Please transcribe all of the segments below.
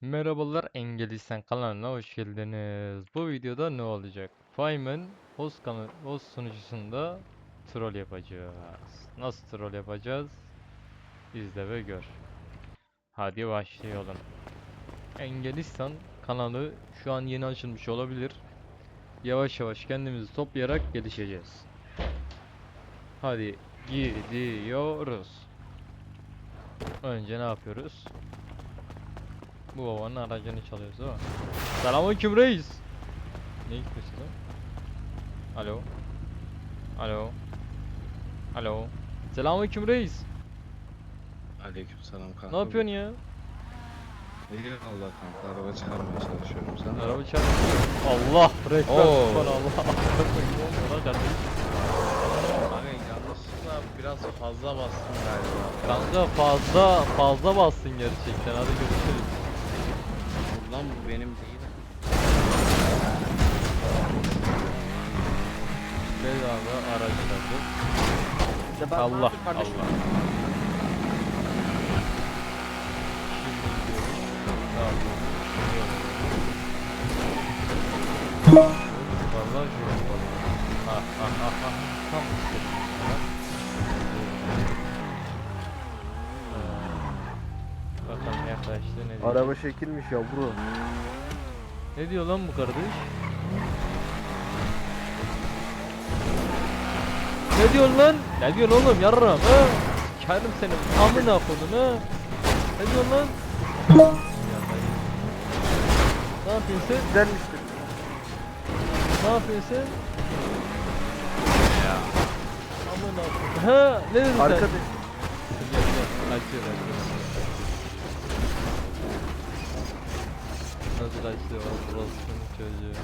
Merhabalar Engelisten kanalına hoş geldiniz. Bu videoda ne olacak? Fireman host, kanı- host sunucusunda troll yapacağız. Nasıl troll yapacağız? İzle ve gör. Hadi başlayalım. Engelistan kanalı şu an yeni açılmış olabilir. Yavaş yavaş kendimizi toplayarak gelişeceğiz. Hadi gidiyoruz. Önce ne yapıyoruz? Bu babanın aracını çalıyoruz değil mi? Selamünaleyküm reis. Ne gitmişsin lan? Alo. Alo. Alo. Selamünaleyküm reis. Aleykümselam kanka. Ne yapıyorsun ya? İyi Allah kanka araba çıkarmaya çalışıyorum sen. Araba çarp. Allah süper Allah. Allah biraz fazla bastım galiba. Kanka fazla fazla bastın gerçekten. Hadi görüşürüz. Buradan bu benim değil. Bedava aracı aldım. Allah Allah. Şimdi gidiyoruz. Ne yapıyoruz? Gidiyoruz. Vallahi şu yapalım. Ha ha ha ha. Tam istedim. Yaklaştı ne diyor? Araba şekilmiş ya bro. Ne diyor lan bu kardeş? Ne diyorsun lan? Ne diyorsun oğlum yarram ha? Kendim senin amına koydum ha? Ne diyorsun lan? ne yapıyorsun sen? Güzelmiştir. Ne yapıyorsun sen? Amına koydum. Ha ne dedin sen? Arkadaş Gel gel. Nasıl kaçtı o Roscoe'nun çocuğu.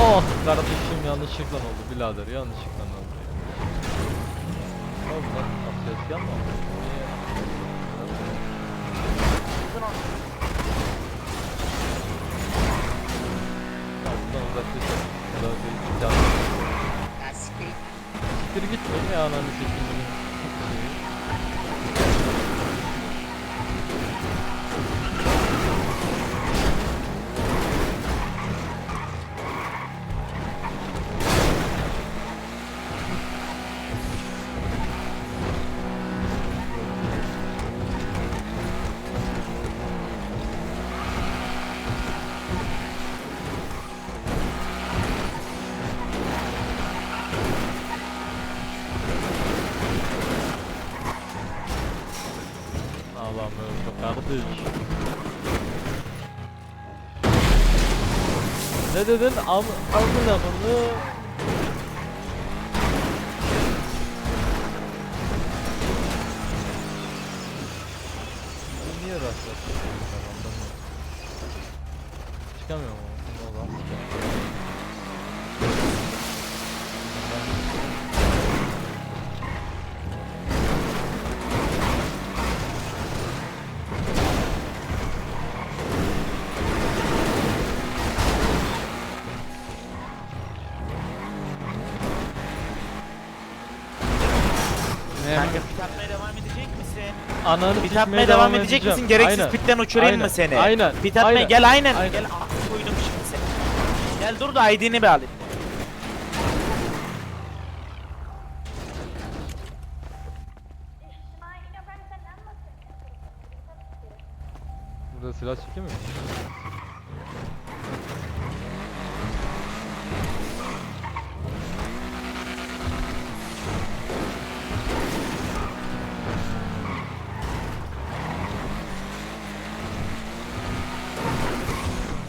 oh kardeşim yanlışlıkla oldu birader yanlışlıkla oldu. Oldu lan? Niye? Tamam buradan uzaklaşalım. Burada bir can. Siktir gitme ya ananı siktir. Dedin? Am amına bunu. Niye rastlasın? Çıkamıyor mu? Ananı Pit sikmeye atmaya devam edecek edeceğim. misin? Gereksiz Aynen. pitten uçurayım Aynen. mı seni? Aynen. Pit atmaya Aynen. gel aynen. Aynen. Gel ah koydum şimdi seni. Gel dur da ID'ni bir alayım. Burada silah çekiyor mu?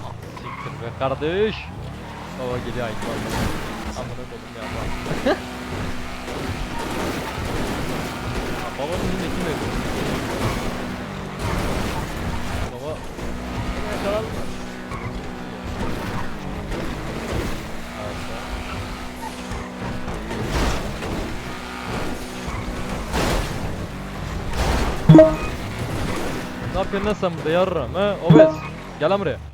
Ah, Siktir be kardeş. Baba geliyor aynı baba. Amına koydum ya bak. Babanın önünde kim öldü? Baba. Yakalar mı? Ne yapıyorsun lan sen burada yarram he? Obez. Gel lan buraya.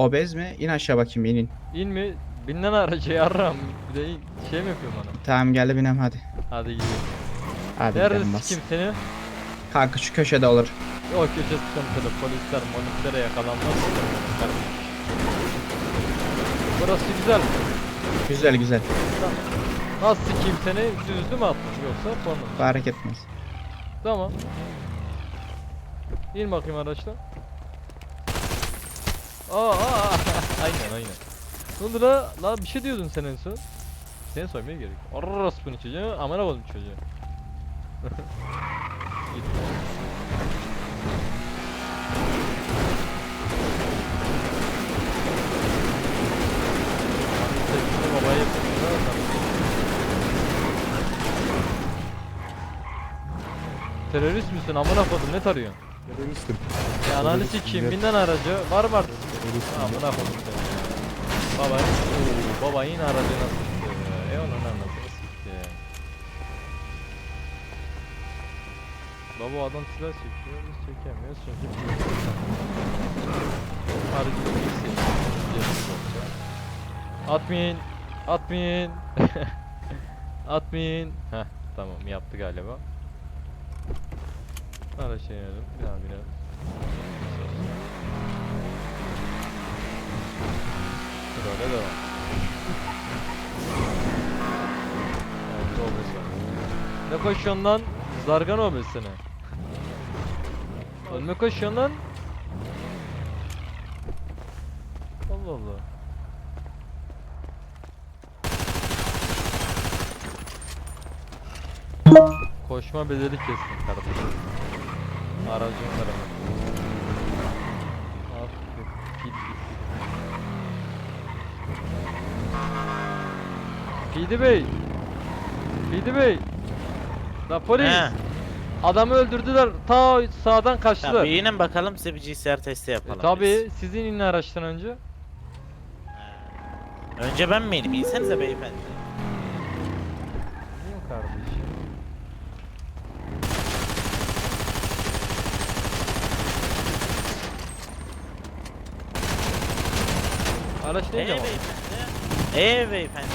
Obez mi? İn aşağı bakayım inin. İn mi? Binden araca yarram. Bir de in- şey mi yapıyor bana? Tamam gel de binem hadi. Hadi gidelim. Abi Nerede gelmez. sikim seni? Kanka şu köşede olur. O köşe sıkıntılı polisler monitöre yakalanmaz. Burası güzel. Güzel güzel. Nasıl sikeyim seni? Düzlü mü attın yoksa mu? Fark etmez. Tamam. İn bakayım araçtan. Aa, aa, aynen aynen. Ne oldu la? La bir şey diyordun sen en son. Seni soymaya gerek. Arras bunu çocuğu. Amına koydum çocuğu. Git. Babaya. Terörist misin amına koydum ne tarıyorsun? Teröristim. Ya ananı sikeyim bin lan aracı var mı artık? Amına seni. Baba, oo, baba yine aracına sıktı. E onun anasını sıktı. Baba adam silah çekiyor biz çekemiyoruz çünkü Aracı birisi Atmin Atmin Atmin Heh tamam yaptı galiba. Araç inelim bir daha binelim Böyle devam Evet, obez var. Ne koşuyorsun lan? Zargan obezsene Önüme koşuyorsun lan? Allah Allah. Koşma bedeli kestin kardeşim. Aracın var ama Ah, git git git Fidi Bey Fidi Bey La polis He. Adamı öldürdüler ta sağdan kaçtılar Tamam, bir inin bakalım size bir GCR testi E, yapalım. Tabi sizin inin araçtan önce biz. Önce ben mi ineyim? İnsenize beyefendi. Değil kardeşim? Araç Ee neydi ama? beyefendi. Ee beyefendi.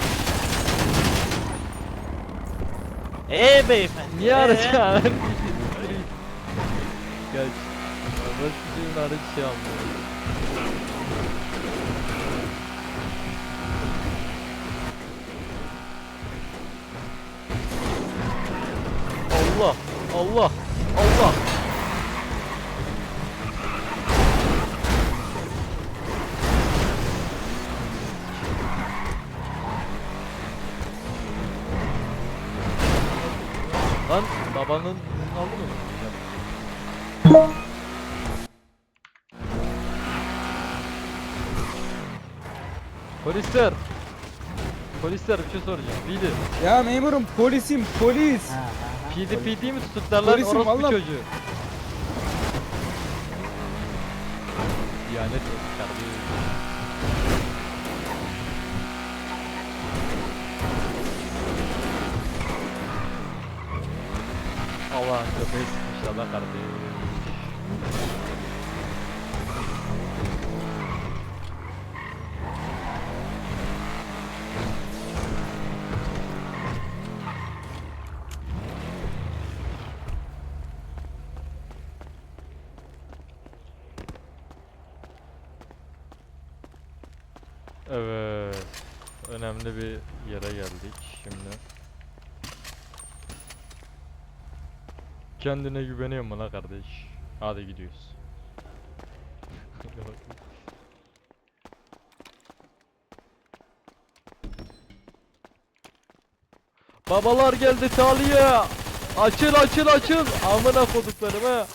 Ee beyefendi. Niye ee? araç? Gel. Araç bizim araç şey almıyor. Allah! Allah! Lan babanın aldı mı? Polisler! Polisler bir şey soracağım. Pidi. Ya memurum polisim polis. Pidi pidi mi tutuklarlar Polisim, orospu vallahi- çocuğu? İhanet olsun kardeşim. Allah'ın köpeği sıkmış lan kardeşim. Evet. Önemli bir yere geldik şimdi. Kendine güveniyor mu la kardeş? Hadi gidiyoruz. Babalar geldi taliye. Açıl açıl açıl. Amına koduklarım ha.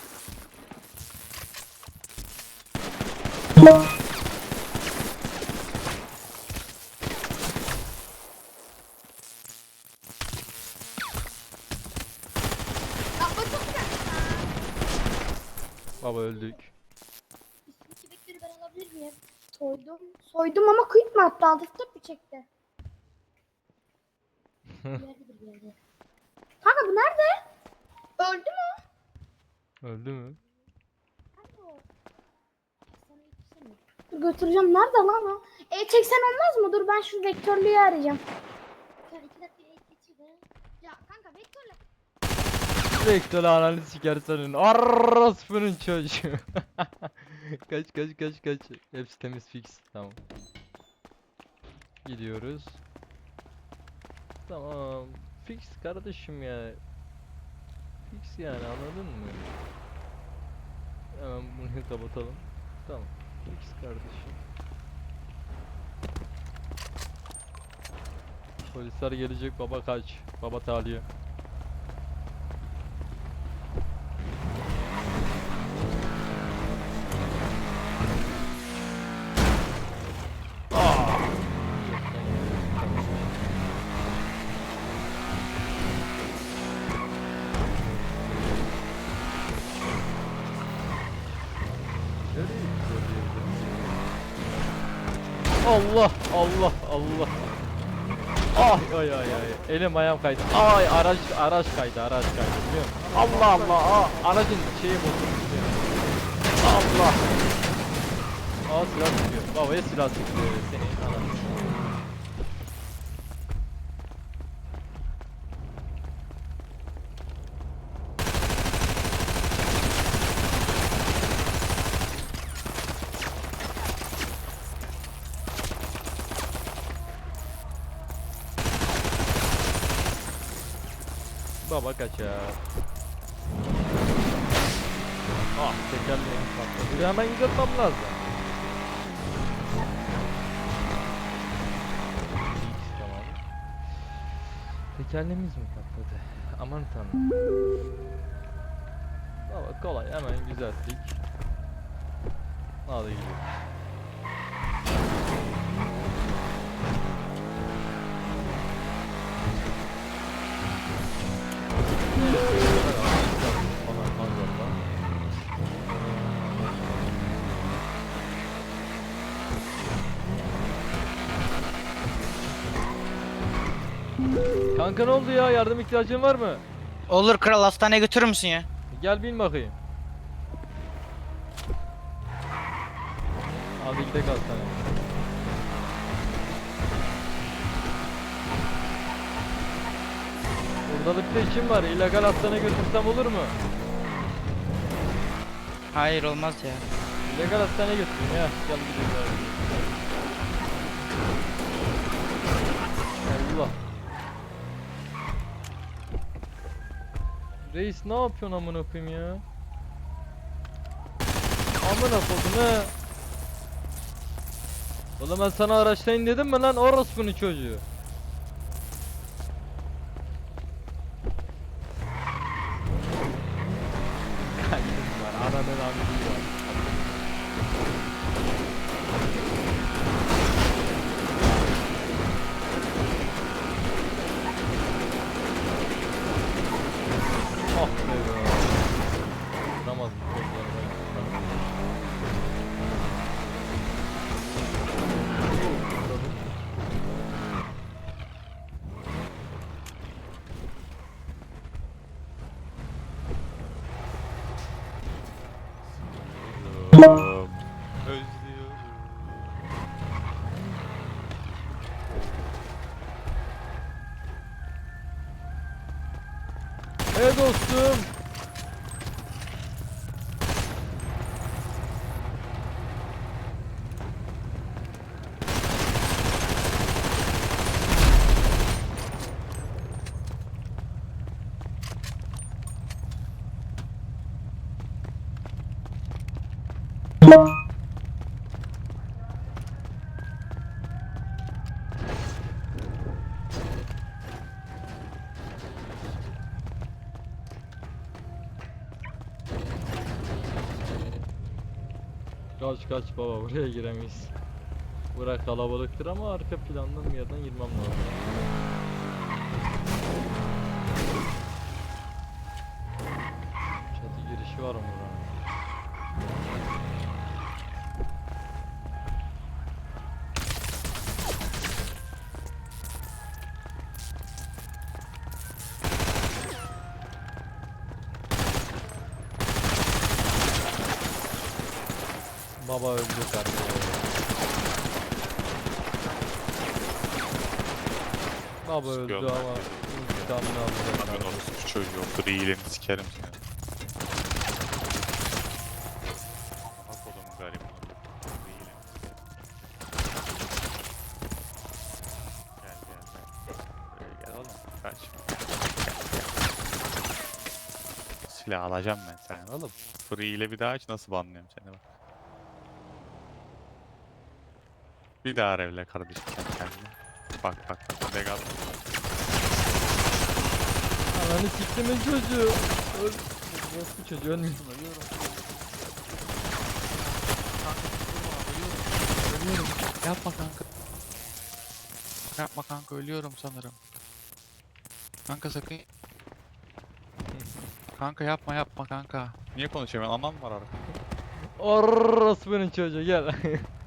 Baba öldük. İsmi bekleri ben alabilir miyim? Soydum. Soydum ama kıyıt mı attı? Altı step mi çekti? Bir yerde. Kanka bu nerede? Öldü mü? Öldü mü? Nerede o? Sana yetişemiyor. Dur götüreceğim. Nerede lan o? E çeksen olmaz mı? Dur ben şu vektörlüğü arayacağım. Sen iki dakika el geçir be. Ya kanka vektörle. Vektörü ananı siker senin. Orospu'nun çocuğu. kaç kaç kaç kaç. Hepsi temiz fix. Tamam. Gidiyoruz. Tamam. Fix kardeşim ya. Fix yani anladın mı? Hemen bunu kapatalım. Tamam. Fix kardeşim. Polisler gelecek baba kaç. Baba taliye. Elim ayağım kaydı. Ay araç araç kaydı araç kaydı biliyor musun? Allah Allah. Aa, aracın şeyi bozulmuş ya. Allah. Aa silah sıkıyor. Babaya silah sıkıyor seni. Anam. Baba kaçar. Ah tekerleğim patladı. Bir hemen yıkatmam lazım. Tamam. Tekerleğimiz mi patladı? Aman tanrım. Baba kolay hemen güzel fik. Hadi gidiyoruz. Kanka ne oldu ya? Yardım ihtiyacın var mı? Olur kral hastaneye götürür müsün ya? Gel bin bakayım. Hadi gidelim hastaneye. Buradalıkta işim var. İllegal hastaneye götürsem olur mu? Hayır olmaz ya. İllegal hastaneye götüreyim ya. Gel gidelim ya. Allah. Reis ne yapıyorsun amına koyayım ya? Amına koydum he. Oğlum ben sana araçtan in dedim mi lan orospunun çocuğu? Kaç kaç baba buraya giremeyiz. Bura kalabalıktır ama arka plandan bir yerden girmem lazım. Çatı girişi var mı buranın? Baba öldü kardeşim. Baba öldü ama alacağım. Ben orospu çocuğu. Free'yle sikerim seni. Bak oğlum. Free'yle. Gel gel gel. Buraya gel oğlum. Kaçma. Silah alacağım ben sen oğlum. Free ile bir daha aç nasıl banlıyorum seni bak. Bir daha revle kardeşim sen kendini. Bak bak bak. Legal. Ananı siktimin çocuğu. Öl. Bu çocuğu ölmüyor. Ölüyorum. Yapma kanka. Yapma kanka ölüyorum sanırım. Kanka sakın. Kanka yapma yapma kanka. Niye konuşuyorum? Anam var arada. Orospu'nun çocuğu gel.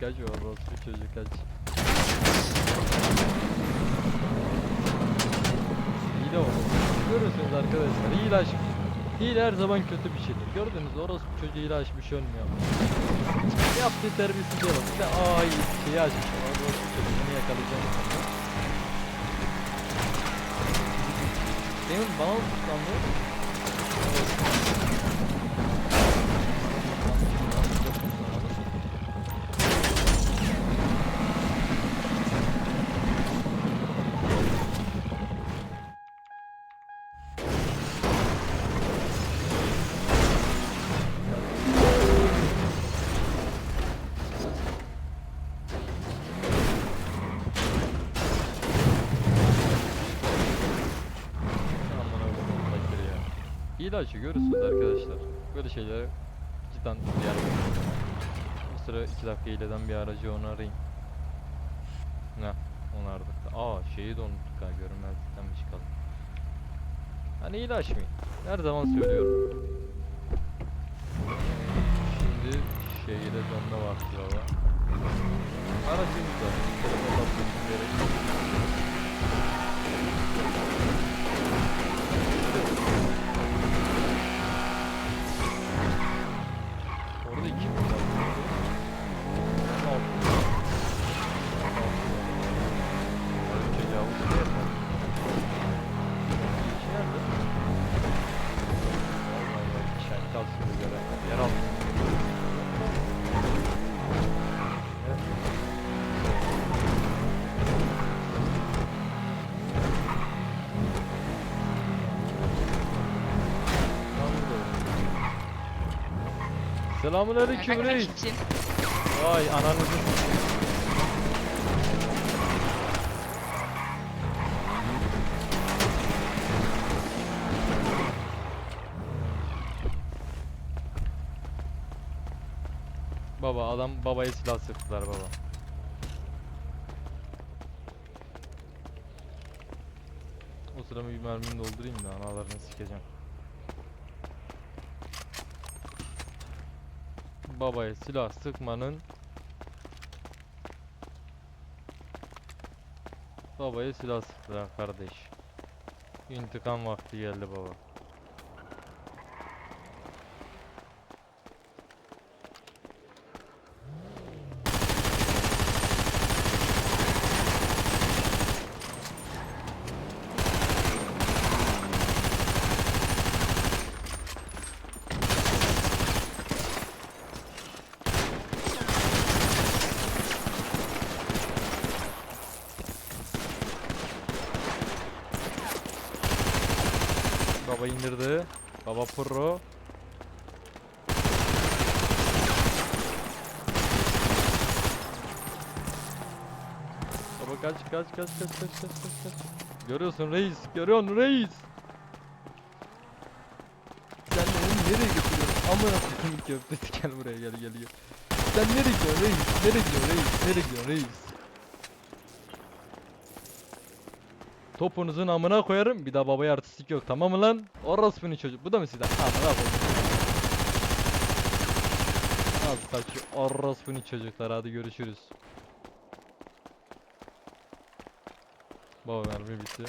kaç orospu çocuğu kaç. Hile o. Görüyorsunuz arkadaşlar hile açmış. Hile her zaman kötü bir şeydir. Gördünüz orospu çocuğu hile açmış ölmüyor. Yaptığı terbiyesiz bak. Bir de ay şeyi açmış. Orospu çocuğunu yakalayacağım. Benim bana mı tutuklandı? Hile açı görürsünüz arkadaşlar. Böyle şeylere cidden diğer bir sıra 2 dakika hileden bir aracı onu arayayım. Ne? Onardık da. Aa şeyi de unuttuk ha görünmezlikten bir çıkalım. Hani hile açmayın. Her zaman söylüyorum. Şimdi şehire dönme vakti baba. Aracımız var. Selamun aleyküm reis. Vay ananızı Baba adam babaya silah sıktılar baba. O sıra bir mermimi doldurayım da analarını sikeceğim. Babaya silah sıkmanın babaya silah sıktılar kardeş. İntikam vakti geldi baba. Baba indirdi. Baba pro. Baba kaç kaç kaç kaç kaç kaç kaç kaç. Görüyorsun reis, görüyorsun reis. Sen nereye götürüyorsun? Amına koyayım köftesi gel buraya gel gel gel. Sen nereye gidiyorsun reis? Nereye gidiyorsun reis? Nereye gidiyorsun reis? Topunuzun amına koyarım. Bir daha babaya artistik yok. Tamam mı lan? Orospu'nun çocuk. Bu da mı sizden? Amına koyayım. Kaç orospu'nun çocuklar. Hadi görüşürüz. Baba mermi bitti.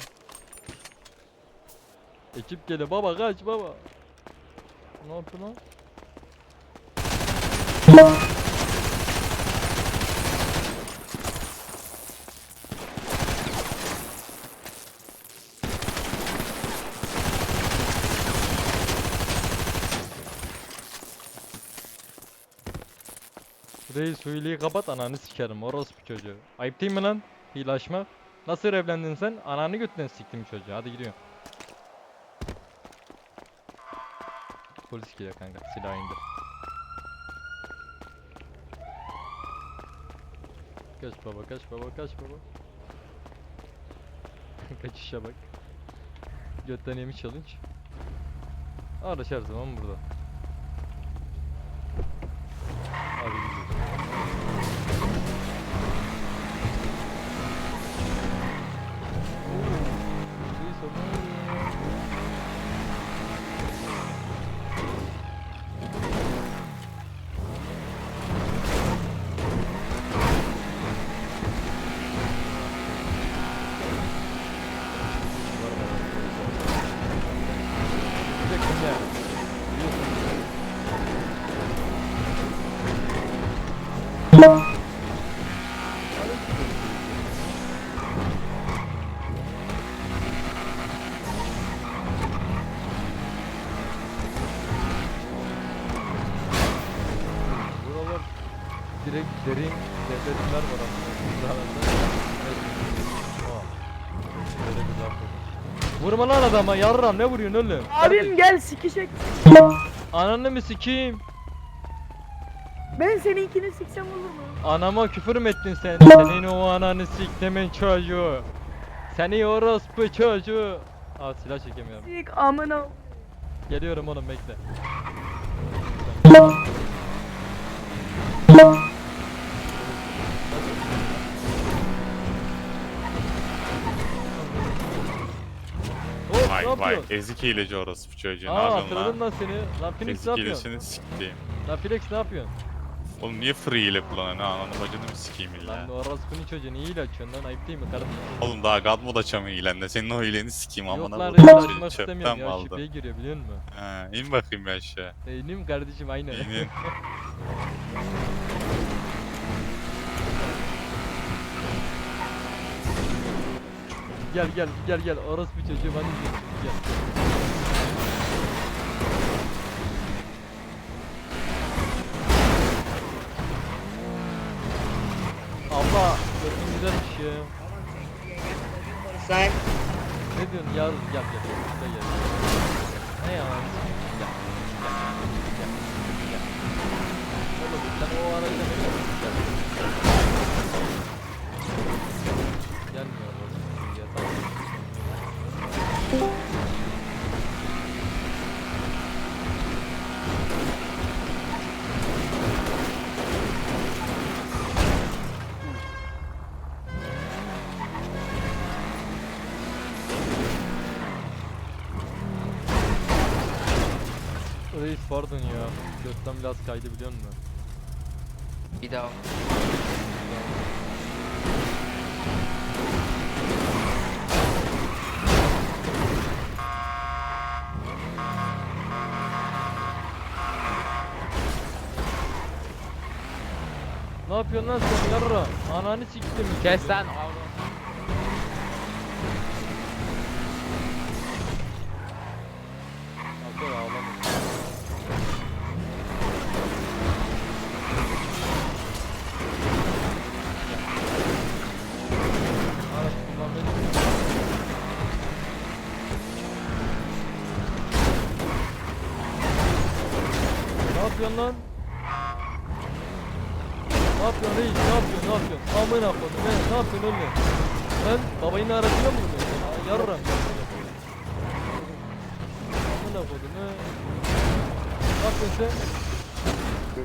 Ekip geliyor. Baba kaç baba. Ne yaptı lan? Reis huyliyi kapat ananı sikerim orospu çocuğu. Ayıp değil mi lan? Hile açmak. Nasıl evlendin sen? Ananı götten siktim çocuğu. Hadi gidiyorum. Polis geliyor kanka. Silahı indir. Kaç baba kaç baba kaç baba. Kaçışa bak. Götten yemiş challenge. Araç her zaman burada. Direkt derin devletler var aslında. Aa. Böyle bir laf. Vurma lan adama yarram ne vuruyorsun oğlum? Abim gel sikişek. Ananı mı sikeyim? Ben seninkini siksem olur mu? Anama küfür mü ettin sen? Senin o ananı siktemin çocuğu. Seni orospu çocuğu. Aa silah çekemiyorum. Sik amına. Geliyorum oğlum bekle. Vay ezik hileci orospu çocuğu. Ne Aa yapıyorsun hatırladım lan? lan seni. Lan Phoenix ne Ezik yapıyorsun? hilesini siktiğim. Lan Phoenix ne yapıyorsun? Oğlum niye free hile kullanıyorsun ha? Ananı bacını mı sikeyim illa? Lan orospunun çocuğu niye ile açıyorsun lan? Ayıp değil mi kardeşim? Oğlum daha God mod açamıyor hilende. Senin o hileni sikeyim Yok amına lan koyayım. açmak Çöpten istemiyorum mi ya şifreye giriyor biliyor musun? Ha, in bakayım bir aşağı. Eynim kardeşim aynen. İnin. Gel gel gel gel orospu çocuğu izliyorsun gel. Abla gördüğün güzelmiş ya. Sen Ne diyorsun yavrum gel gel gel gel gel. Ne ya? Gökten biraz kaydı biliyor musun? Bir daha. Ne yapıyorsun lan sen yarra? Ananı siktim. Kes lan.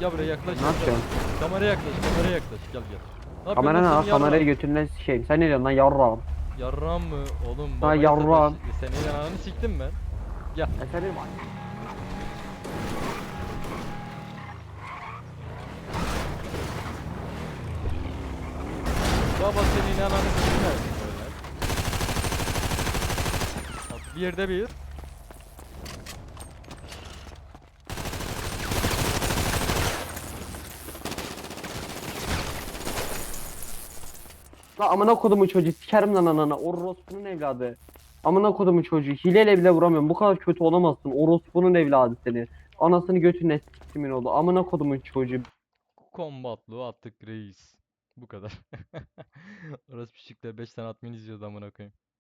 Gel buraya yaklaş. Ne yapıyorsun? Kameraya yaklaş. Kameraya yaklaş. Gel gel. Ne Kamera ne lan? Kamerayı götünden sikeyim. Sen ne diyorsun lan yarrağım? Yarram mı? Oğlum Ha, yarram. sataş- Senin ananı siktim ben. Efendim Baba senin ananı sikmez. Bir yerde bir. Lan amına kodumun çocuğu sikerim lan anana. Orospu'nun evladı. Amına kodumun çocuğu. Hileyle bile vuramıyorum. Bu kadar kötü olamazsın. Orospu'nun evladı seni. Anasını götüne siktimin oldu. Amına kodumun çocuğu. Kombatlı attık reis. Bu kadar. Orası pişikler 5 tane atmayı izliyordu amına koyayım.